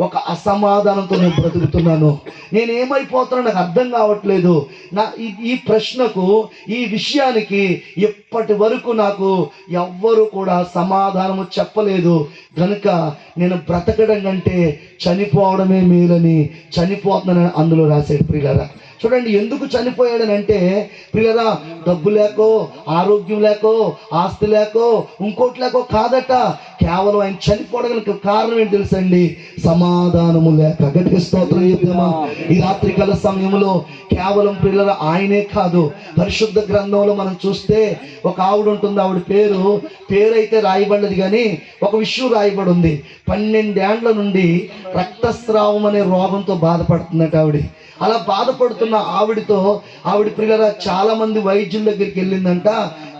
ఒక అసమాధానంతో నేను బ్రతుకుతున్నాను. నేను ఏమైపోతున్నా నాకు అర్థం కావట్లేదు. నా ఈ- ఈ ప్రశ్నకు ఈ విషయానికి ఇప్పటి వరకు నాకు ఎవ్వరు కూడా సమాధానము చెప్పలేదు. కనుక నేను బ్రతకడం కంటే చనిపోవడమే మేలని చనిపోతున్నానని అందులో రాశాడు ప్రియులరా. చూడండి ఎందుకు చనిపోయాడనంటే ప్రియులరా డబ్బు లేకో ఆరోగ్యం లేకో ఆస్తి లేకో ఇంకోటి లేకో కాదట. కేవలం ఆయన చనిపోవడానికి కారణం ఏంటి తెలుసండి? సమాధానము లేక. గట్టి స్తోత్రం చెప్తామా ఈ రాత్రికాల సమయంలో కేవలం పిల్లల ఆయనే కాదు. పరిశుద్ధ గ్రంథంలో మనం చూస్తే ఒక ఆవిడ ఉంటుంది. ఆవిడ పేరు పేరైతే రాయబడలేదు కానీ ఒక విషయం రాయబడి ఉంది. పన్నెండేండ్ల నుండి రక్తస్రావం అనే రోగంతో బాధపడుతుందట ఆవిడ. అలా బాధపడుతున్న ఆవిడతో ఆవిడ పిల్లల చాలా మంది వైద్యుల దగ్గరికి వెళ్ళిందంట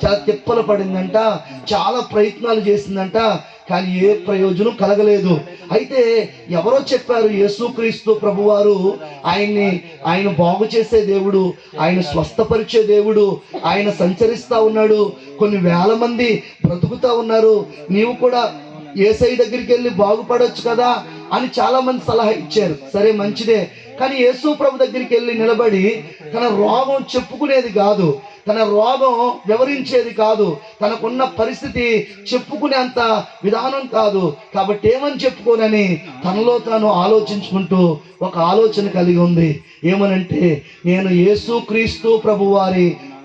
చాలా తిప్పలు పడిందంట చాలా ప్రయత్నాలు చేసిందంట కానీ ఏ ప్రయోజనం కలగలేదు. అయితే ఎవరో చెప్పారు యేసుక్రీస్తు ప్రభువారు ఆయన్ని ఆయన బాగు చేసే దేవుడు ఆయన స్వస్థపరిచే దేవుడు ఆయన సంచరిస్తా ఉన్నాడు కొన్ని వేల మంది బ్రతుకుతా ఉన్నారు నీవు కూడా ఏసై దగ్గరికి వెళ్ళి బాగుపడొచ్చు కదా అని చాలా మంది సలహా ఇచ్చారు. సరే మంచిదే. కానీ యేసు ప్రభు దగ్గరికి వెళ్ళి నిలబడి తన రోగం చెప్పుకునేది కాదు. తన రోగం వివరించేది కాదు. తనకున్న పరిస్థితి చెప్పుకునేంత విధానం కాదు. కాబట్టి ఏమని చెప్పుకోనని తనలో తాను ఆలోచించుకుంటూ ఒక ఆలోచన కలిగి ఉంది. ఏమనంటే నేను యేసు క్రీస్తు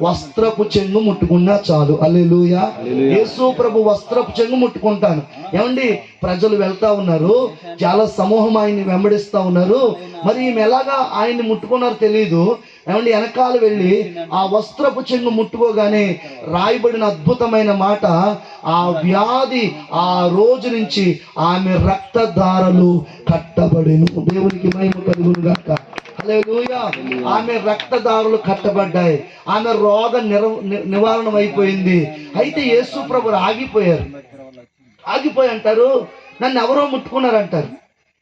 వస్త్రపు చెంగు ముట్టుకున్నా చాలు. అల్లెలుయ యేసు ప్రభు వస్త్రపు చెంగు ముట్టుకుంటాను. ఏమండి? ప్రజలు వెళ్తా ఉన్నారు. చాలా సమూహం ఆయన్ని వెంబడిస్తా ఉన్నారు. మరి ఈమె ఎలాగా ఆయన్ని ముట్టుకున్నారో తెలియదు ఏమండి వెనకాల వెళ్ళి ఆ వస్త్రపు చెంగు ముట్టుకోగానే రాయబడిన అద్భుతమైన మాట ఆ వ్యాధి ఆ రోజు నుంచి ఆమె రక్తధారలు కట్టబడిను. దేవునికి మహిమ కలుగును గాక ఆమె రక్తదారులు కట్టబడ్డాయి. ఆమె రోగ నిర ని- నివారణ అయిపోయింది అయితే యేసు ప్రభు ఆగిపోయారు ఆగిపోయి అంటారు నన్ను ఎవరో ముట్టుకున్నారు అంటారు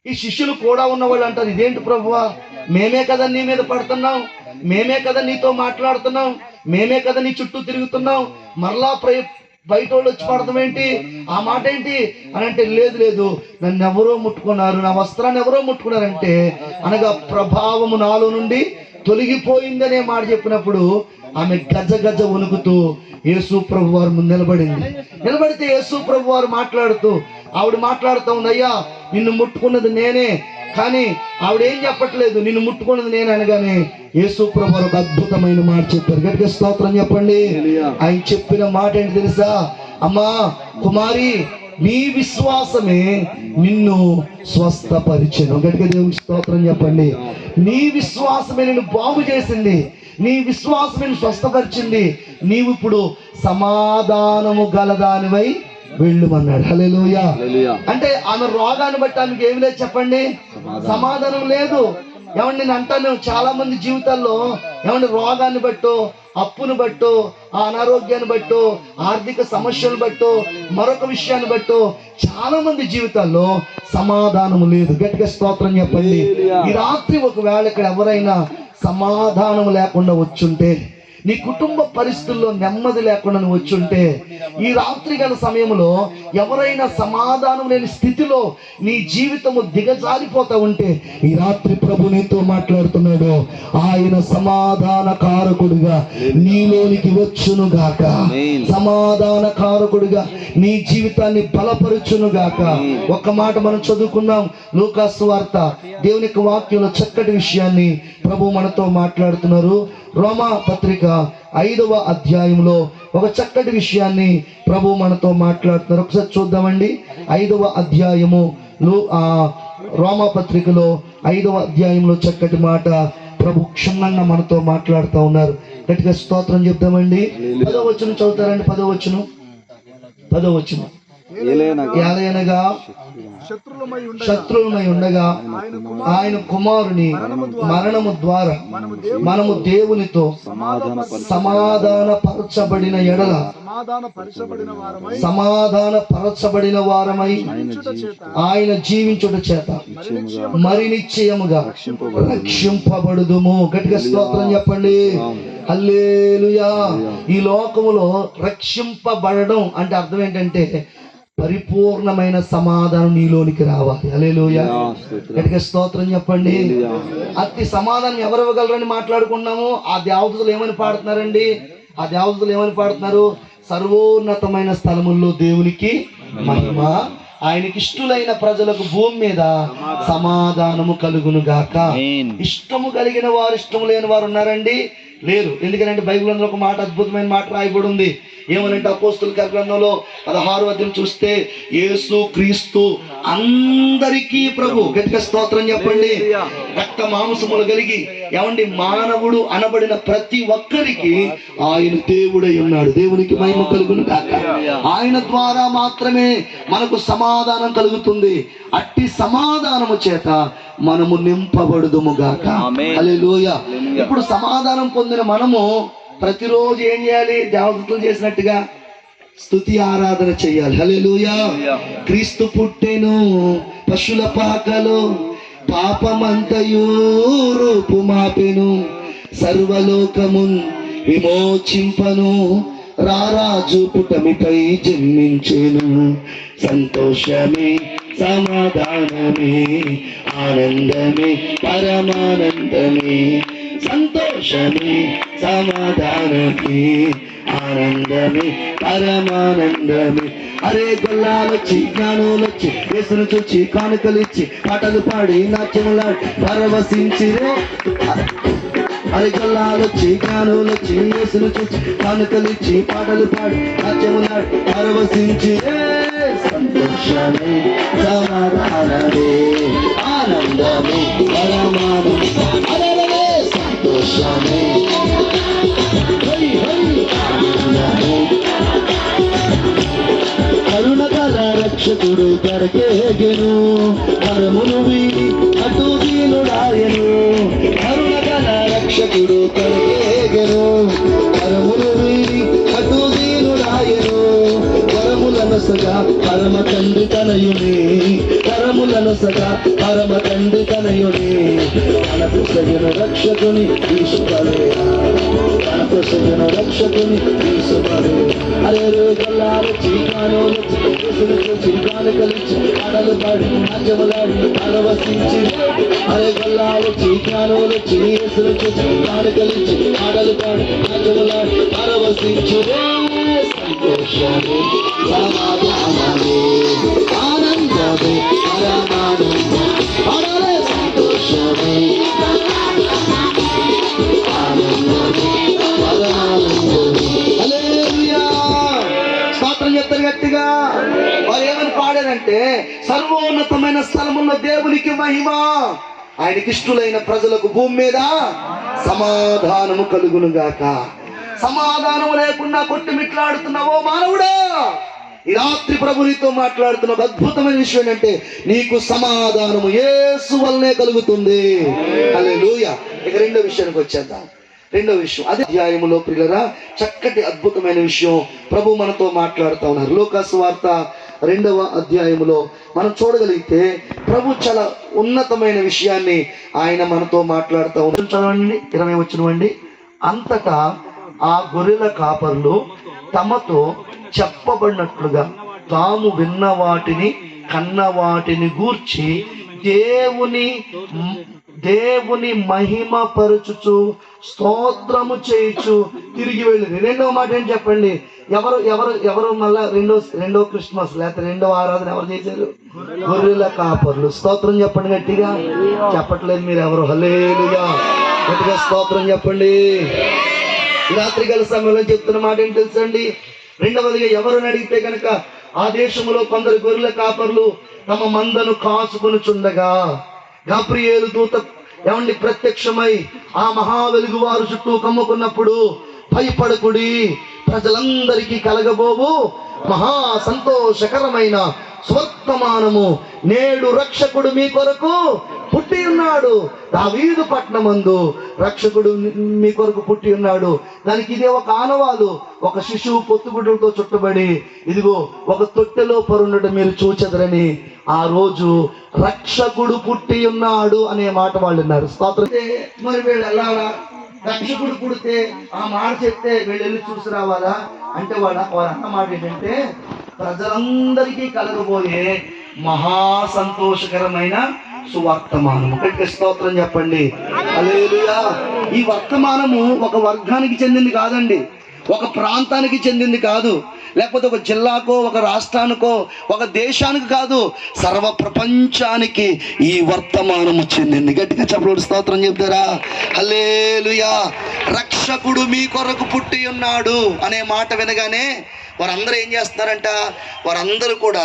ఈ శిష్యులు కూడా ఉన్న వాళ్ళు అంటారు ఇదేంటి ప్రభువా? మేమే కదా నీ మీద పడుతున్నాం. మేమే కదా నీతో మాట్లాడుతున్నాం. మేమే కదా నీ చుట్టూ తిరుగుతున్నాం. మరలా ప్రయ బయట వాళ్ళు వచ్చి పడతాం ఏంటి? ఆ మాట ఏంటి? అని అంటే లేదు లేదు. నన్ను ఎవరో ముట్టుకున్నారు. నా వస్త్రాన్ని ఎవరో ముట్టుకున్నారంటే అనగా ప్రభావము నాలో నుండి తొలగిపోయిందనే మాట చెప్పినప్పుడు ఆమె గజ గజ వణుకుతూ యేసు ప్రభు వారు ముందు నిలబడింది. నిలబడితే యేసు ప్రభు వారు మాట్లాడుతూ ఆవిడ మాట్లాడుతూ ఉందయ్యా నిన్ను ముట్టుకున్నది నేనే. కానీ ఆవిడ ఏం చెప్పట్లేదు నిన్ను ముట్టుకున్నది నేను అనగానే యేసు ప్రభు ఒక అద్భుతమైన మాట చెప్పారు. గట్టిగా స్తోత్రం చెప్పండి. ఆయన చెప్పిన మాట ఏంటి తెలుసా? అమ్మా కుమారి నీ విశ్వాసమే నిన్ను స్వస్థపరిచెను. గట్టిగా దేవునికి స్తోత్రం చెప్పండి. నీ విశ్వాసమే నిన్ను బాగు చేసింది. నీ విశ్వాసం నిన్ను స్వస్థపరిచింది. నీవు ఇప్పుడు సమాధానము గలదానివై వెళ్ళుమన్నాడు. హల్లెలూయా. అంటే ఆమె రోగాన్ని బట్టి ఆమెకి ఏమి లేదు చెప్పండి? సమాధానం. లేదు. ఏమండి నేను అంటాను చాలా మంది జీవితాల్లో ఏమండి రోగాన్ని బట్టో అప్పును బట్టో ఆ అనారోగ్యాన్ని బట్టో ఆర్థిక సమస్యలు బట్టో మరొక విషయాన్ని బట్టో చాలా మంది జీవితాల్లో సమాధానం లేదు. గట్టిగా స్తోత్రం చెప్పండి. ఈ రాత్రి ఒకవేళ ఇక్కడ ఎవరైనా సమాధానం లేకుండా వచ్చుంటే నీ కుటుంబ పరిస్థితుల్లో నెమ్మది లేకుండా నువ్వు వచ్చుంటే ఈ రాత్రి గల సమయంలో ఎవరైనా సమాధానం లేని స్థితిలో నీ జీవితము దిగజారిపోతా ఉంటే ఈ రాత్రి ప్రభు నీతో మాట్లాడుతున్నాడు. ఆయన సమాధాన కారకుడుగా నీలోనికి వచ్చును గాక. సమాధాన కారకుడుగా నీ జీవితాన్ని బలపరుచును గాక. ఒక్క మాట మనం చదువుకున్నాం లూకాసు వార్త దేవుని యొక్క వాక్యంలో చక్కటి విషయాన్ని ప్రభు మనతో మాట్లాడుతున్నారు. రోమా పత్రిక ఐదవ అధ్యాయంలో ఒక చక్కటి విషయాన్ని ప్రభు మనతో మాట్లాడుతున్నారు. ఒకసారి చూద్దామండి. ఐదవ అధ్యాయము లో ఆ రోమా పత్రికలో ఐదవ అధ్యాయంలో చక్కటి మాట ప్రభు క్షుణ్ణంగా మనతో మాట్లాడుతూ ఉన్నారు. గట్టిగా స్తోత్రం చెప్దామండి. పదో వచ్చును చదువుతారండి పదో వచ్చును ఉండ శత్రువులమై ఉండగా ఆయన కుమారుని మరణము ద్వారా మనము దేవునితో సమాధాన పరచబడిన ఎడల సమాధాన పరచబడిన వారమై సమాధాన పరచబడిన వారమై చుట చేత. ఆయన జీవించుట చేత. మరి నిశ్చయముగా రక్షింపబడుదుము. గట్టిగా స్తోత్రం చెప్పండి. హల్లేలుయా. ఈ లోకములో రక్షింపబడడం అంటే అర్థం ఏంటంటే పరిపూర్ణమైన సమాధానం నీలోనికి రావాలి. అలేలోయ గట్టిగా స్తోత్రం చెప్పండి. అతి సమాధానం ఎవరు ఇవ్వగలరని మాట్లాడుకున్నాము? ఆ దేవతలు ఏమని పాడుతున్నారండి? ఆ దేవతలు ఏమని పాడుతున్నారు? సర్వోన్నతమైన స్థలముల్లో దేవునికి మహిమ ఆయనకి ఇష్టలైన ప్రజలకు భూమి మీద సమాధానము కలుగును గాక ఇష్టము కలిగిన వారు ఇష్టము లేని వారు ఉన్నారండి. లేరు ఎందుకంటే బైబిల్ అందులో ఒక మాట అద్భుతమైన మాట రాయబడి ఉంది ఏమనంటే అపోస్తుల గ్రంథంలో పదహారు అధ్యాయం చూస్తే యేసు క్రీస్తు అందరికీ ప్రభు గట్టిగా స్తోత్రం చెప్పండి. రక్త మాంసములు కలిగి ఏమండి మానవుడు అనబడిన ప్రతి ఒక్కరికి ఆయన దేవుడై ఉన్నాడు. దేవునికి మహిమ కలుగును కాక ఆయన ద్వారా మాత్రమే మనకు సమాధానం కలుగుతుంది. అట్టి సమాధానము చేత మనము నింపబడుదుము గాక. హల్లెలూయా ఇప్పుడు సమాధానం పొందిన మనము ప్రతిరోజు ఏం చేయాలి? దేవతలు చేసినట్టుగా స్తుతి ఆరాధన చేయాలి. హల్లెలూయా. క్రీస్తు పుట్టెను పశుల పాకలో పాపమంతయు రూపు మాపెను. సర్వలోకమున్ విమోచింపను రారాజు పుటమిపై జన్మించెను. సంతోషమే సమాధానమే ఆనందమే పరమానందమే. సంతోషమే సమాధానమే. ఆనందమే పరమానందమే. అరే గొల్లాలొచ్చి జ్ఞానులొచ్చి వేసును చూచి కానుకలిచ్చి పాటలు పాడి నాట్యములాడి పరవశించి అరే గొల్లాలొచ్చి జ్ఞానులొచ్చి వేసును చూచి కానుకలిచ్చి పాటలు పాడి నాట్యములాడి పరవశించి సంతోషమే సమాధానమే ఆనందమే పరమానందమే. సంతోషమే. రక్షకుడు కరకేగెను పరమును వీడి అటు దీనుడాయను కరుణకల రక్షకుడు కరకేగెను పరమును వీడి అటు దీనుడాయను పరములనసగా పరమ తండ్రి తనయుని పరములనసగా పరమ తండ్రి తనయుని మనకు సగిన రక్షకుని తీసుకలేరా మనకు సగిన రక్షకుని తీసుకలే అరే రే చీకాను చీకాను పాడి నాట్యములాడి అలవసించి అరే గల్లాలు చీకాను చీసులు చీకాను కలిసి ఆడలు పాడి నాట్యములాడి అలవసించి సంతోషమే సమాధానమే ఆనందమే పరమానందమే ఆడలే సంతోషమే స్తోత్రం గట్టిగా వారు ఏమని పాడారంటే సర్వోన్నతమైన స్థలమున్న దేవునికి మహిమ. ఆయనకి ఇష్టలైన ప్రజలకు భూమి మీద సమాధానము కలుగును గాక సమాధానము లేకుండా కొట్టుమిట్లాడుతున్నావో మానవుడా! ఈ రాత్రి ప్రభు నీతో మాట్లాడుతున్న అద్భుతమైన విషయం ఏంటంటే నీకు సమాధానము యేసు వల్లనే కలుగుతుంది. హల్లెలూయా! ఇక రెండో విషయానికి వచ్చేద్దాం. రెండో విషయం. అదే అధ్యాయములో ప్రియులరా చక్కటి అద్భుతమైన విషయం ప్రభు మనతో మాట్లాడుతూ ఉన్నారు. లోకాసు వార్త రెండవ అధ్యాయములో మనం చూడగలిగితే ప్రభు చాలా ఉన్నతమైన విషయాన్ని ఆయన మనతో మాట్లాడుతూ ఉన్నారు. చదవండి? ఇరవై వచ్చినవండి అంతటా ఆ గొర్రెల కాపర్లు తమతో చెప్పబడినట్లుగా తాము విన్న వాటిని కన్న వాటిని గూర్చి దేవుని దేవుని మహిమ పరుచుచు స్తోత్రము చేయుచు తిరిగి వెళ్ళింది రెండవ మాట ఏం చెప్పండి? ఎవరు ఎవరు ఎవరు మళ్ళా రెండో రెండో క్రిస్మస్ లేకపోతే రెండో ఆరాధన ఎవరు చేశారు? గొర్రెల కాపర్లు. స్తోత్రం చెప్పండి గట్టిగా. చెప్పట్లేదు మీరు ఎవరు. హలేలుగా గట్టిగా స్తోత్రం చెప్పండి. రాత్రి గల సమయంలో చెప్తున్న మాట ఏంటి తెలుసండి? రెండవదిగా ఎవరు అడిగితే కనుక ఆ దేశంలో కొందరు గొర్రెల కాపర్లు తమ మందను కాసుకొని చుండగా గాబ్రియేలు దూత ఏమండి ప్రత్యక్షమై ఆ మహా వెలుగు వారు చుట్టూ కమ్ముకున్నప్పుడు భయపడకుడి. ప్రజలందరికీ కలగబోవు. మహా సంతోషకరమైన స్వర్తమానము నేడు రక్షకుడు మీ కొరకు పుట్టి ఉన్నాడు. దావీదు పట్నమందు రక్షకుడు మీ కొరకు పుట్టి ఉన్నాడు. దానికి ఇదే ఒక ఆనవాలు ఒక శిశువు పొత్తుగుడ్డలతో చుట్టబడి ఇదిగో ఒక తొట్టెలో పరుండటం మీరు చూచెదరని ఆ రోజు రక్షకుడు పుట్టి ఉన్నాడు అనే మాట వాళ్ళు విన్నారు స్తోత్రం. మరి వీడు వెళ్ళాలా రక్షకుడు పుడితే ఆ మాట చెప్తే వీళ్ళు వెళ్ళి చూసి రావాలా? అంటే వాళ్ళ వారు అన్న మాట ఏంటంటే ప్రజలందరికీ కలగబోయే మహా సంతోషకరమైన సువర్తమానం గట్టిగా స్తోత్రం చెప్పండి. హల్లెలూయా. ఈ వర్తమానము ఒక వర్గానికి చెందింది కాదండి. ఒక ప్రాంతానికి చెందింది కాదు. లేకపోతే ఒక జిల్లాకో ఒక రాష్ట్రానికో ఒక దేశానికి కాదు. సర్వ ప్రపంచానికి ఈ వర్తమానము చెందింది. గట్టిగా చెప్పడు స్తోత్రం చెప్తారా? హలేలుయా రక్షకుడు మీ కొరకు పుట్టి ఉన్నాడు అనే మాట వినగానే వారందరూ ఏం చేస్తున్నారంట? వారందరూ కూడా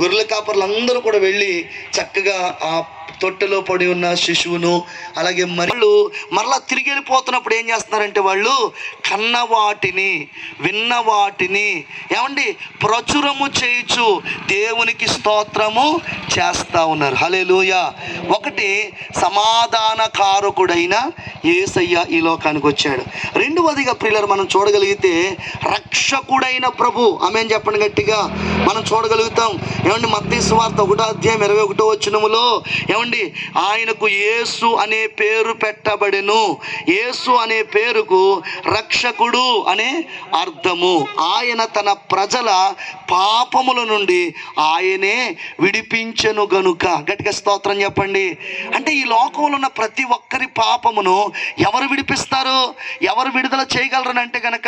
గొర్రెల కాపర్లు అందరూ కూడా వెళ్ళి చక్కగా ఆ తొట్టెలో పడి ఉన్న శిశువును అలాగే మరియు మరలా తిరిగి వెళ్ళిపోతున్నప్పుడు ఏం చేస్తున్నారంటే వాళ్ళు కన్న వాటిని విన్న వాటిని ఏమండి ప్రచురము చేయుచు దేవునికి స్తోత్రము చేస్తా ఉన్నారు. హలే ఒకటి సమాధాన కారకుడైన ఏసయ్య ఈ లోకానికి వచ్చాడు. రెండవదిగా ప్రిల్లర్ మనం చూడగలిగితే రక్షకుడైన ప్రభు. ఆమె చెప్పండి గట్టిగా. మనం చూడగలుగుతాం. ఏమండి మత్తీసు వార్త ఒకటో అధ్యాయం ఇరవై ఒకటో వచ్చినములో ఏమండి? ఆయనకు యేసు అనే పేరు పెట్టబడెను. యేసు అనే పేరుకు రక్షకుడు అనే అర్థము. ఆయన తన ప్రజల పాపముల నుండి ఆయనే విడిపించెను గనుక. గట్టిగా స్తోత్రం చెప్పండి. అంటే ఈ లోకంలో ఉన్న ప్రతి ఒక్కరి పాపమును ఎవరు విడిపిస్తారు? ఎవరు విడుదల చేయగలరని అంటే కనుక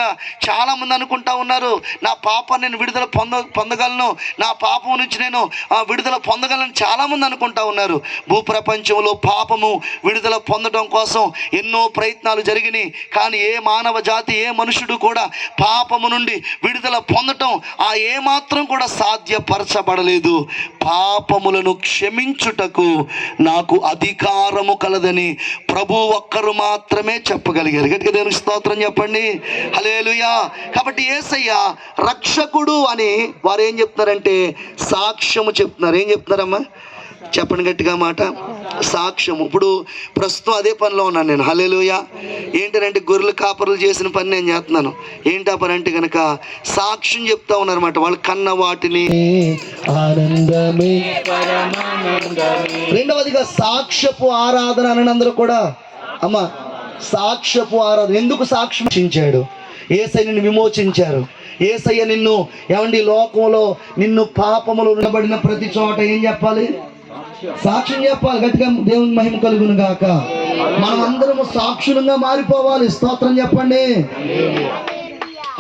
చాలామంది అనుకుంటా ఉన్నారు నా పాపాన్ని నేను విడుదల పొంద పొందగలను నా పాపం నుంచి నేను ఆ, విడుదల పొందగలను చాలామంది అనుకుంటా ఉన్నారు. భూప్రపంచంలో పాపము విడుదల పొందడం కోసం ఎన్నో ప్రయత్నాలు జరిగినాయి. కానీ ఏ మానవ జాతి ఏ మనుషుడు కూడా పాపము నుండి విడుదల పొందటం ఆ ఏమాత్రం కూడా సాధ్యపరచబడలేదు. పాపములను క్షమించుటకు నాకు అధికారము కలదని ప్రభు ఒక్కరు మాత్రమే చెప్పగలిగారు. గట్టిగా దేవుని స్తోత్రం చెప్పండి. హలేలుయా కాబట్టి ఏసయ్య రక్షకుడు అని వారు ఏం చెప్తున్నారంటే సాక్ష్యము చెప్తున్నారు. ఏం చెప్తున్నారమ్మా? చెప్పండి గట్టిగా మాట. సాక్ష్యము. ఇప్పుడు ప్రస్తుతం అదే పనిలో ఉన్నాను నేను. హలేలుయ ఏంటంటే గొర్రెలు కాపరులు చేసిన పని నేను చేస్తున్నాను. ఏంటి పని అంటే కనుక సాక్ష్యం చెప్తా ఉన్నారన్నమాట. వాళ్ళు కన్న వాటిని. రెండవదిగా సాక్ష్యపు ఆరాధన అని అందరూ కూడా అమ్మ సాక్ష్యపు ఆరాధన. ఎందుకు సాక్ష్యం? రక్షించాడు ఏసై నిన్ను విమోచించారు. ఏసయ్య నిన్ను ఏమండి లోకంలో నిన్ను పాపములు ఉండబడిన ప్రతి చోట ఏం చెప్పాలి? సాక్ష్యం చెప్పాలి గట్టిగా దేవుని మహిమ కలుగును గాక. మనం అందరము సాక్షులంగా మారిపోవాలి. స్తోత్రం చెప్పండి.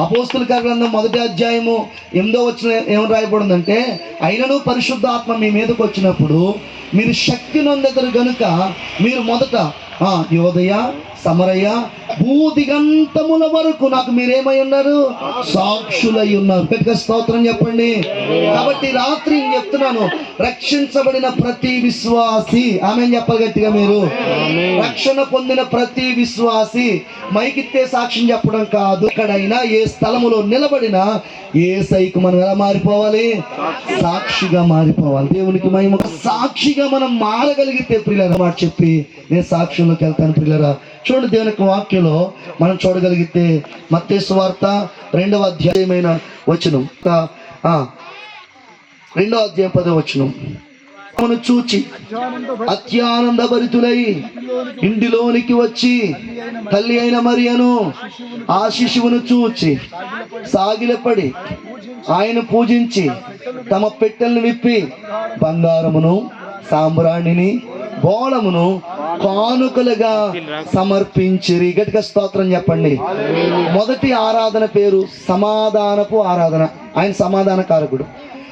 అపోస్తుల గ్రంథం మొదటి అధ్యాయము ఎనిమిదో వచ్చిన ఏం రాయబడిందంటే అయినను పరిశుద్ధాత్మ మీ మీదకు వచ్చినప్పుడు మీరు శక్తి నొందెదరు గనుక మీరు మొదట ఆ, సమరయ్య భూదిగంతముల వరకు నాకు మీరేమై ఉన్నారు? సాక్షులై ఉన్నారు పెద్ద స్తోత్రం చెప్పండి. కాబట్టి రాత్రి చెప్తున్నాను? రక్షించబడిన ప్రతి విశ్వాసి ఆమె చెప్పగట్టిగా మీరు? రక్షణ పొందిన ప్రతి విశ్వాసి మైకిత్తే సాక్ష్యం చెప్పడం కాదు. ఎక్కడైనా ఏ స్థలములో నిలబడినా ఏ సైకు మనం ఎలా మారిపోవాలి? సాక్షిగా మారిపోవాలి. దేవునికి మహిమ. సాక్షిగా మనం మారగలిగితే ప్రియులరా మాట చెప్పి నేను సాక్ష్యంలోకి వెళ్తాను ప్రియులరా. చూడండి దేవుని యొక్క వాక్యంలో మనం చూడగలిగితే మత్తేసు వార్త రెండవ అధ్యాయమైన వచనం. రెండవ అధ్యాయం పదవ వచనం. ఆమెను చూచి అత్యానంద భరితులై ఇంటిలోనికి వచ్చి తల్లి అయిన మరియను ఆ శిశువును చూచి సాగిలపడి ఆయన పూజించి తమ పెట్టెలను విప్పి బంగారమును సాంబ్రాణిని బోళమును కానుకలుగా సమర్పించిరి. గట్టిగా స్తోత్రం చెప్పండి. మొదటి ఆరాధన పేరు సమాధానపు ఆరాధన. ఆయన సమాధాన కారకుడు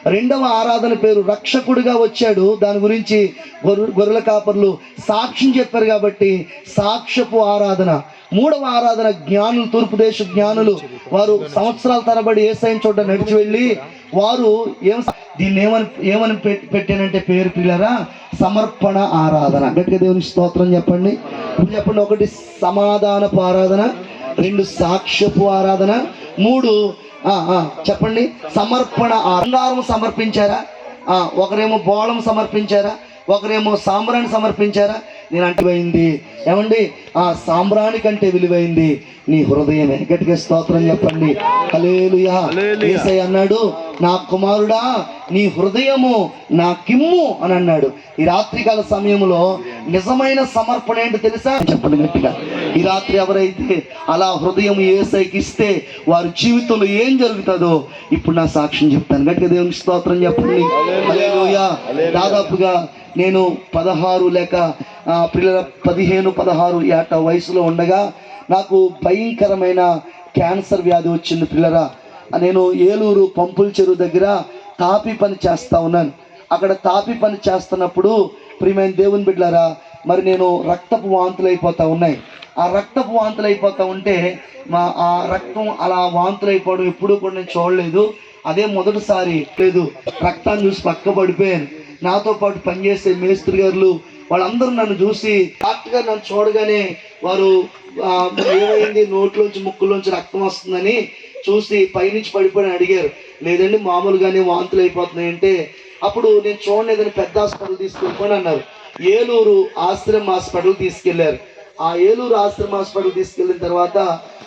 రెండవ ఆరాధన పేరు రక్షకుడిగా వచ్చాడు. దాని గురించి గొర్రె గొర్రెల కాపర్లు సాక్ష్యం చెప్పారు కాబట్టి సాక్ష్యపు ఆరాధన. మూడవ ఆరాధన జ్ఞానులు తూర్పు దేశ జ్ఞానులు. వారు సంవత్సరాల తరబడి ఏ సైన్ చోట నడిచి వెళ్ళి వారు ఏం దీన్ని ఏమని ఏమని పెట్టానంటే పేరు పిల్లరా? సమర్పణ ఆరాధన. గట్టిగా దేవుని స్తోత్రం చెప్పండి. ఇప్పుడు చెప్పండి ఒకటి సమాధానపు ఆరాధన రెండు సాక్ష్యపు ఆరాధన మూడు చెప్పండి. సమర్పణ బంగారం సమర్పించారా? ఒకరేమో బోళం సమర్పించారా? ఒకరేమో సాంబ్రాన్ని సమర్పించారా? నేను అంటే విలువైంది ఏమండి? ఆ సాంబ్రాణి కంటే విలువైంది నీ హృదయమే. గట్టిగా స్తోత్రం చెప్పండి. యేసయ్య అన్నాడు నా కుమారుడా నీ హృదయము నా కిమ్ము అని అన్నాడు. ఈ రాత్రికాల సమయంలో నిజమైన సమర్పణ ఏంటో తెలుసా? చెప్పండి గట్టిగా. ఈ రాత్రి ఎవరైతే అలా హృదయం ఏసైకి ఇస్తే వారి జీవితంలో ఏం జరుగుతుందో ఇప్పుడు నా సాక్ష్యం చెప్తాను. గట్టిగా దేవునికి స్తోత్రం చెప్పండి. దాదాపుగా నేను పదహారు లేక పిల్లల పదిహేను పదహారు ఏట వయసులో ఉండగా నాకు భయంకరమైన క్యాన్సర్ వ్యాధి వచ్చింది పిల్లరా. నేను ఏలూరు పంపుల చెరువు దగ్గర తాపి పని చేస్తూ ఉన్నాను. అక్కడ తాపి పని చేస్తున్నప్పుడు ప్రియమైన దేవుని బిడ్డలారా మరి నేను రక్తపు వాంతులు అయిపోతూ ఉన్నాయి. ఆ రక్తపు వాంతులు అయిపోతూ ఉంటే మా ఆ రక్తం అలా వాంతులు అయిపోవడం ఎప్పుడూ కూడా నేను చూడలేదు. అదే మొదటిసారి లేదు రక్తాన్ని చూసి పక్క పడిపోయాను నాతో పాటు పనిచేసే మేస్త్రి గారులు వాళ్ళందరూ నన్ను చూసి డాక్టర్ నన్ను చూడగానే వారు ఏమైంది? నోట్లోంచి ముక్కులోంచి రక్తం వస్తుందని చూసి పైనుంచి పడిపోయి అడిగారు. లేదండి మామూలుగానే వాంతులు అయిపోతున్నాయి అంటే అప్పుడు నేను చూడలేదని పెద్ద హాస్పిటల్ తీసుకెళ్ళిపోయి అన్నారు. ఏలూరు ఆశ్రమ హాస్పిటల్ తీసుకెళ్ళారు ఆ ఏలూరు ఆశ్రమ హాస్పిటల్ తీసుకెళ్ళిన తర్వాత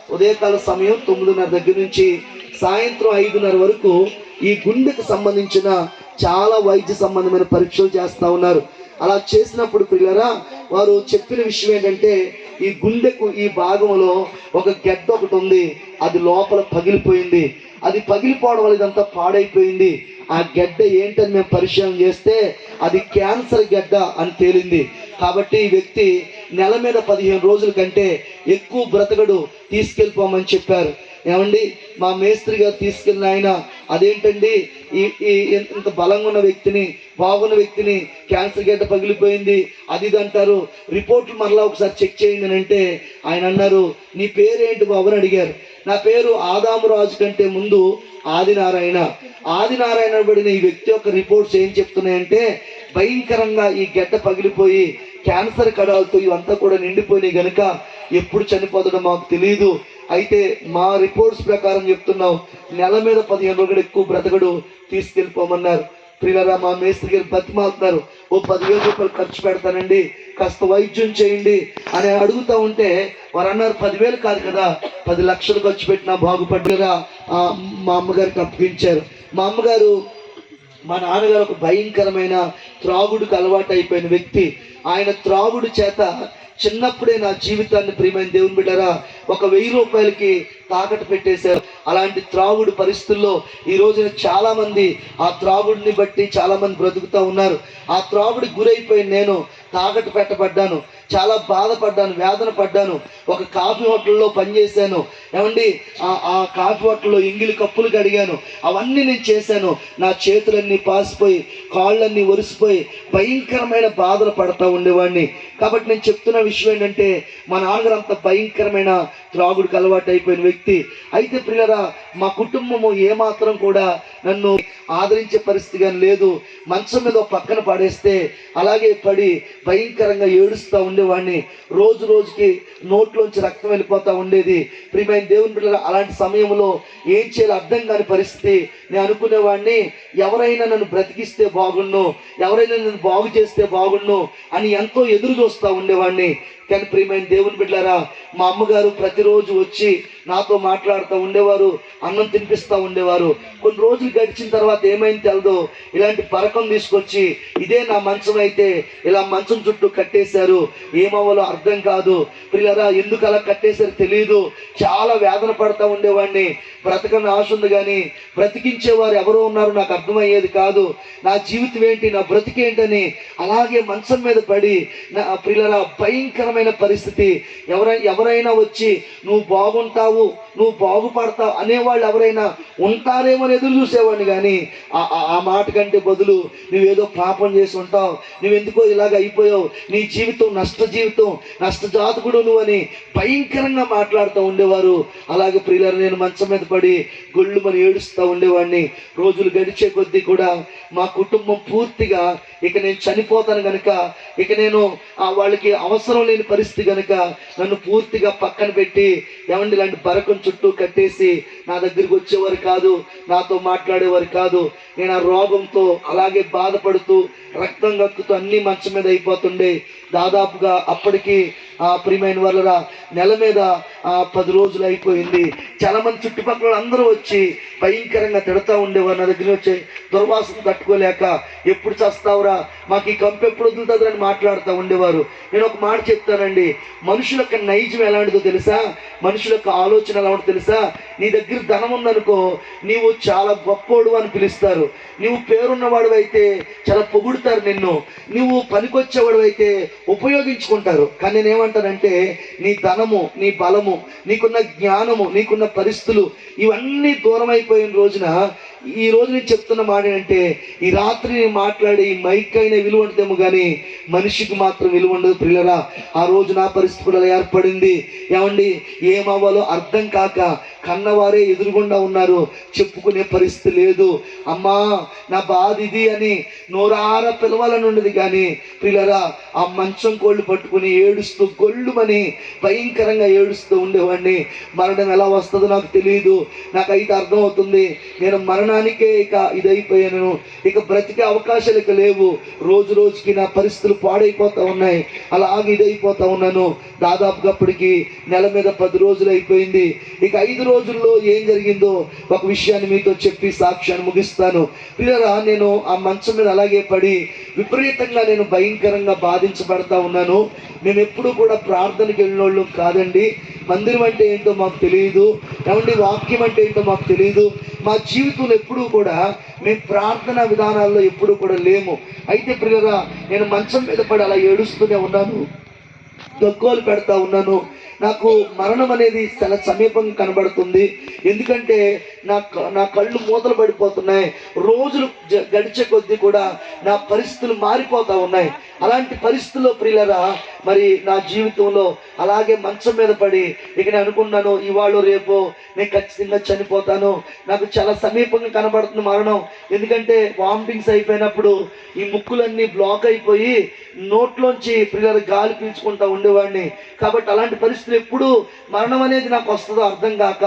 ఉదయకాల సమయం తొమ్మిదిన్నర దగ్గర నుంచి సాయంత్రం ఐదున్నర వరకు ఈ గుండెకు సంబంధించిన చాలా వైద్య సంబంధమైన పరీక్షలు చేస్తూ ఉన్నారు. అలా చేసినప్పుడు పిల్లరా వారు చెప్పిన విషయం ఏంటంటే ఈ గుండెకు ఈ భాగంలో ఒక గెడ్డ ఒకటి ఉంది. అది లోపల పగిలిపోయింది. అది పగిలిపోవడం వల్ల ఇదంతా పాడైపోయింది. ఆ గెడ్డ ఏంటని మేము పరిశీలన చేస్తే అది క్యాన్సర్ గెడ్డ అని తేలింది. కాబట్టి ఈ వ్యక్తి నెల మీద పదిహేను రోజుల కంటే ఎక్కువ బ్రతకడు తీసుకెళ్ళిపోమని చెప్పారు. ఏమండి? మా మేస్త్రి గారు తీసుకెళ్ళిన ఆయన అదేంటండి? ఈ ఈ ఇంత బలంగా ఉన్న వ్యక్తిని బాగున్న వ్యక్తిని క్యాన్సర్ గడ్డ పగిలిపోయింది అది ఇది అంటారు. రిపోర్ట్లు మరలా ఒకసారి చెక్ చేయండి అని అంటే ఆయన అన్నారు నీ పేరేంటి బాబు? అని అడిగారు. నా పేరు ఆదామరాజు కంటే ముందు ఆదినారాయణ. ఆదినారాయణ పడిన ఈ వ్యక్తి యొక్క రిపోర్ట్స్ ఏం చెప్తున్నాయంటే భయంకరంగా ఈ గడ్డ పగిలిపోయి క్యాన్సర్ కడాలతో ఇవంతా కూడా నిండిపోయినాయి గనుక ఎప్పుడు చనిపోతాడో మాకు తెలియదు అయితే మా రిపోర్ట్స్ ప్రకారం చెప్తున్నాం నెల మీద పదిహేను రోజులు ఎక్కువ బ్రతకడు తీసుకెళ్ళిపోమన్నారు. ప్రియులరా మా మేస్త్రి గారు బతిమాలుతున్నారు. ఓ పదివేల రూపాయలు ఖర్చు పెడతానండి కాస్త వైద్యం చేయండి అని అడుగుతా ఉంటే వారు అన్నారు పదివేలు కాదు కదా పది లక్షలు ఖర్చు పెట్టినా బాగుపడ్డరా మా అమ్మగారికి అప్పగించారు. మా అమ్మగారు మా నాన్నగారు ఒక భయంకరమైన త్రాగుడుకు అలవాటు అయిపోయిన వ్యక్తి. ఆయన త్రాగుడు చేత చిన్నప్పుడే నా జీవితాన్ని ప్రియమైన దేవుని బిడ్డరా ఒక వెయ్యి రూపాయలకి తాకట్టు పెట్టేశారు. అలాంటి త్రాగుడు పరిస్థితుల్లో ఈ రోజున చాలా మంది ఆ త్రాగుడిని బట్టి చాలా మంది బ్రతుకుతూ ఉన్నారు. ఆ త్రాగుడి గురైపోయి నేను తాకట్టు పెట్టబడ్డాను. చాలా బాధపడ్డాను వేదన పడ్డాను ఒక కాఫీ హోటల్లో పనిచేశాను. ఏమండి? ఆ ఆ కాఫీ హోటల్లో ఇంగిలి కప్పులు కడిగాను. అవన్నీ నేను చేశాను. నా చేతులన్నీ పాసిపోయి కాళ్ళన్నీ ఒరిసిపోయి భయంకరమైన బాధలు పడతా ఉండేవాడిని. కాబట్టి నేను చెప్తున్న విషయం ఏంటంటే మా నాన్నగారు అంత భయంకరమైన త్రాగుడికి అలవాటు అయిపోయిన వ్యక్తి. అయితే ప్రియరా మా కుటుంబము ఏమాత్రం కూడా నన్ను ఆదరించే పరిస్థితి కానీ లేదు. మంచం మీద పక్కన పడేస్తే అలాగే పడి భయంకరంగా ఏడుస్తూ ఉండే ఉండేవాడిని రోజు రోజుకి నోట్లోంచి రక్తం వెళ్ళిపోతూ ఉండేది. ప్రియమైన దేవుని బిడ్డల అలాంటి సమయంలో ఏం చేయాలో అర్థం కాని పరిస్థితి నేను అనుకునేవాడిని ఎవరైనా నన్ను బ్రతికిస్తే బాగుండు ఎవరైనా నన్ను బాగు చేస్తే బాగుండు అని ఎంతో ఎదురు చూస్తూ ఉండేవాడిని. కానీ ప్రియమైన దేవుని బిడ్డారా మా అమ్మగారు ప్రతిరోజు వచ్చి నాతో మాట్లాడుతూ ఉండేవారు అన్నం తినిపిస్తూ ఉండేవారు. కొన్ని రోజులు గడిచిన తర్వాత ఏమైంది తెలదు ఇలాంటి పరకం తీసుకొచ్చి ఇదే నా మంచం అయితే ఇలా మంచం చుట్టూ కట్టేశారు. ఏమవ్వాలో అర్థం కాదు. పిల్లరా ఎందుకు అలా కట్టేశారు తెలియదు చాలా వేదన పడతా ఉండేవాడిని. బ్రతకని ఆశ ఉంది కానీ నడిపించేవారు ఎవరో ఉన్నారు నాకు అర్థమయ్యేది కాదు. నా జీవితం ఏంటి నా బ్రతికేంటని అలాగే మంచం మీద పడి నా పిల్లల భయంకరమైన పరిస్థితి. ఎవరైనా ఎవరైనా వచ్చి నువ్వు బాగుంటావు నువ్వు బాగుపడతావు అనేవాళ్ళు ఎవరైనా ఉంటారేమో అని ఎదురు చూసేవాడిని కానీ ఆ మాట కంటే బదులు నువ్వేదో పాపం చేసి ఉంటావు నువ్వెందుకో ఇలాగ అయిపోయావు నీ జీవితం నష్ట జీవితం నష్ట జాతకుడు నువ్వు అని భయంకరంగా మాట్లాడుతూ ఉండేవారు. అలాగే ప్రియులారు నేను మంచం మీద పడి గొళ్ళు మని ఏడుస్తూ ఉండేవాడిని. రోజులు గడిచే కొద్దీ కూడా మా కుటుంబం పూర్తిగా ఇక నేను చనిపోతాను గనుక ఇక నేను ఆ వాళ్ళకి అవసరం లేని పరిస్థితి గనుక నన్ను పూర్తిగా పక్కన పెట్టి ఏమండి ఇలాంటి బరకం చుట్టూ కట్టేసి నా దగ్గరికి వచ్చేవారు కాదు నాతో మాట్లాడేవారు కాదు. నేను ఆ రోగంతో అలాగే బాధపడుతూ రక్తం కక్కుతూ అన్ని మంచం మీద అయిపోతుండే. దాదాపుగా అప్పటికి ఆ ప్రియమైన వాళ్ళరా నెల మీద ఆ పది రోజులు అయిపోయింది. చాలా మంది చుట్టుపక్కల అందరూ వచ్చి భయంకరంగా తిడతా ఉండేవారు. నా దగ్గర వచ్చి దుర్వాసన తట్టుకోలేక ఎప్పుడు చస్తావురా? మాకు ఈ కంపు ఎప్పుడు వదులుతుంది అని మాట్లాడుతూ ఉండేవారు. నేను ఒక మాట చెప్తానండి. మనుషుల యొక్క నైజం ఎలాంటిదో తెలుసా? మనుషుల యొక్క ఆలోచన ఎలా ఉంటుందో తెలుసా? నీ దగ్గర ధనం ఉందనుకో నీవు చాలా గొప్పోడు అని పిలుస్తారు. నువ్వు పేరున్నవాడు అయితే చాలా పొగుడుతారు నిన్ను. నువ్వు పనికొచ్చేవాడు అయితే ఉపయోగించుకుంటారు. కానీ నేనేమంటానంటే నీ ధనము నీ బలము నీకున్న జ్ఞానము నీకున్న పరిస్థితులు ఇవన్నీ దూరం అయిపోయిన రోజున ఈ రోజు నేను చెప్తున్న మాట ఏంటంటే ఈ రాత్రి నేను మాట్లాడే ఈ మైక్ అయిన విలువ ఉంటుందేమో కానీ మనిషికి మాత్రం విలువ ఉండదు పిల్లరా ఆ రోజు నా పరిస్థితి కూడా ఏర్పడింది. ఏమండి? ఏమవ్వాలో అర్థం కాక కన్నవారే ఎదురుగుండా ఉన్నారు. చెప్పుకునే పరిస్థితి లేదు. అమ్మా నా బాధ ఇది అని నోరార పిలవాలని ఉండదు కానీ పిల్లరా ఆ మంచం కోళ్ళు పట్టుకుని ఏడుస్తూ గొల్లుమని భయంకరంగా ఏడుస్తూ ఉండేవాడిని. మరణం ఎలా వస్తుందో నాకు తెలియదు నాకైతే అర్థమవుతుంది. నేను మరణం మరణానికే ఇక ఇదైపోయాను. ఇక బ్రతికే అవకాశాలు ఇక లేవు. రోజు రోజుకి నా పరిస్థితులు పాడైపోతూ ఉన్నాయి. అలాగే ఇదైపోతూ ఉన్నాను. దాదాపుగా అప్పటికి నెల మీద పది రోజులు అయిపోయింది. ఇక ఐదు రోజుల్లో ఏం జరిగిందో ఒక విషయాన్ని మీతో చెప్పి సాక్ష్యాన్ని ముగిస్తాను. పిల్లరా నేను ఆ మంచం మీద అలాగే పడి విపరీతంగా నేను భయంకరంగా బాధించబడతా ఉన్నాను. మేము ఎప్పుడు కూడా ప్రార్థనకి వెళ్ళినోళ్ళు కాదండి. మందిరం అంటే ఏంటో మాకు తెలియదు ఏమండి వాక్యం అంటే ఏంటో మాకు తెలియదు మా జీవితంలో ఎప్పుడూ కూడా మేము ప్రార్థన విధానాల్లో ఎప్పుడూ కూడా లేము. అయితే ప్రియరా నేను మంచం మీద పడి అలా ఏడుస్తూనే ఉన్నాను. దొక్కోలు పెడతా ఉన్నాను. నాకు మరణం అనేది చాలా సమీపంగా కనబడుతుంది. ఎందుకంటే నా క- నా కళ్ళు మూతలు పడిపోతున్నాయి. రోజులు గడిచే కొద్దీ కూడా నా పరిస్థితులు మారిపోతా ఉన్నాయి. అలాంటి పరిస్థితుల్లో ప్రియులరా మరి నా జీవితంలో అలాగే మంచం మీద పడి ఇక నేను అనుకున్నాను ఇవాళ రేపు నేను ఖచ్చితంగా చనిపోతాను. నాకు చాలా సమీపంగా కనబడుతుంది మరణం. ఎందుకంటే వామిటింగ్స్ అయిపోయినప్పుడు ఈ ముక్కులన్నీ బ్లాక్ అయిపోయి నోట్లోంచి ప్రియుల గాలి పీల్చుకుంటా ఉండే ఉండేవాడిని కాబట్టి అలాంటి పరిస్థితులు ఎప్పుడు మరణం అనేది నాకు వస్తుందో అర్థం కాక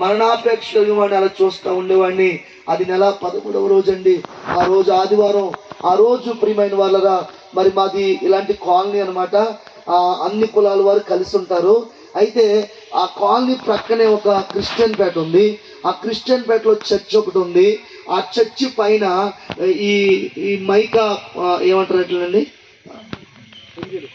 మరణాపేక్ష వాడిని అలా చూస్తూ ఉండేవాడిని. అది నెల పదమూడవ రోజు అండి ఆ రోజు ఆదివారం ఆ రోజు ప్రియమైన వాళ్ళరా మరి మాది ఇలాంటి కాలనీ అనమాట అన్ని కులాల వారు కలిసి ఉంటారు. అయితే ఆ కాలనీ ప్రక్కనే ఒక క్రిస్టియన్ పేట ఉంది. ఆ క్రిస్టియన్ పేటలో చర్చ్ ఒకటి ఉంది. ఆ చర్చి పైన ఈ ఈ మైకా ఏమంటారు ఎట్లండి?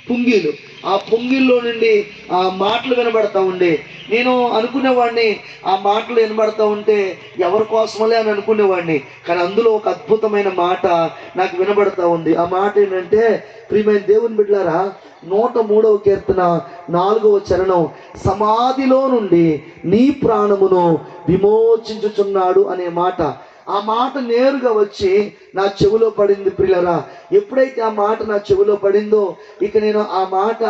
పుంగీలు. ఆ పుంగిల్లో నుండి ఆ మాటలు వినబడతా ఉండే. నేను అనుకునేవాడిని ఆ మాటలు వినబడతా ఉంటే ఎవరి కోసమలే అని అనుకునేవాడిని. కానీ అందులో ఒక అద్భుతమైన మాట నాకు వినబడతా ఉంది. ఆ మాట ఏంటంటే ప్రియమైన దేవుని బిడ్డలారా నూట మూడవ కీర్తన నాలుగవ చరణం సమాధిలో నుండి నీ ప్రాణమును విమోచించుచున్నాడు అనే మాట. ఆ మాట నేరుగా వచ్చి నా చెవిలో పడింది ప్రియులరా. ఎప్పుడైతే ఆ మాట నా చెవిలో పడిందో ఇక నేను ఆ మాట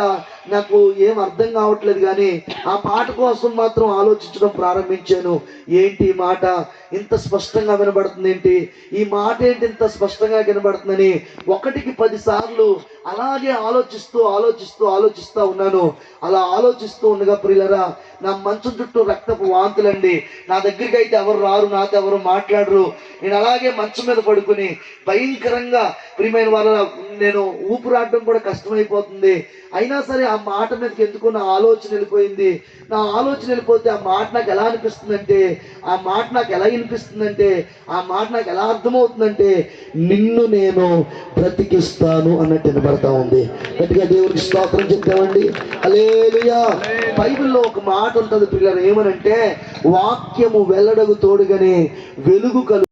నాకు ఏం అర్థం కావట్లేదు కానీ ఆ పాట కోసం మాత్రం ఆలోచించడం ప్రారంభించాను. ఏంటి ఈ మాట? ఇంత స్పష్టంగా వినబడుతుంది ఏంటి? ఈ మాట ఏంటి ఇంత స్పష్టంగా వినబడుతుందని ఒకటికి పదిసార్లు అలాగే ఆలోచిస్తూ ఆలోచిస్తూ ఆలోచిస్తూ ఉన్నాను. అలా ఆలోచిస్తూ ఉండగా ప్రియులరా నా మంచం చుట్టూ రక్తపు వాంతులండి. నా దగ్గరికి అయితే ఎవరు రారు నాతో ఎవరు మాట్లాడరు. నేను అలాగే మంచం మీద పడుకుని భయంకరంగా ప్రియమైన వాళ్ళ నేను ఊపిరాడడం కూడా కష్టమైపోతుంది. అయినా సరే ఆ మాట మీదకి ఎందుకు నా ఆలోచన వెళ్ళిపోయింది? నా ఆలోచన వెళ్ళిపోతే ఆ మాట నాకు ఎలా అనిపిస్తుందంటే ఆ మాట నాకు ఎలా వినిపిస్తుందంటే ఆ మాట నాకు ఎలా అర్థమవుతుందంటే నిన్ను నేను బ్రతికిస్తాను అన్నట్టు వినబడతా ఉంది. గట్టిగా దేవునికి స్తోత్రం చెప్తామండి. అలేలుయా బైబిల్లో ఒక మాట ఉంటుంది పిల్లలు ఏమనంటే వాక్యము వెల్లడగు తోడుగానే వెలుగు కలు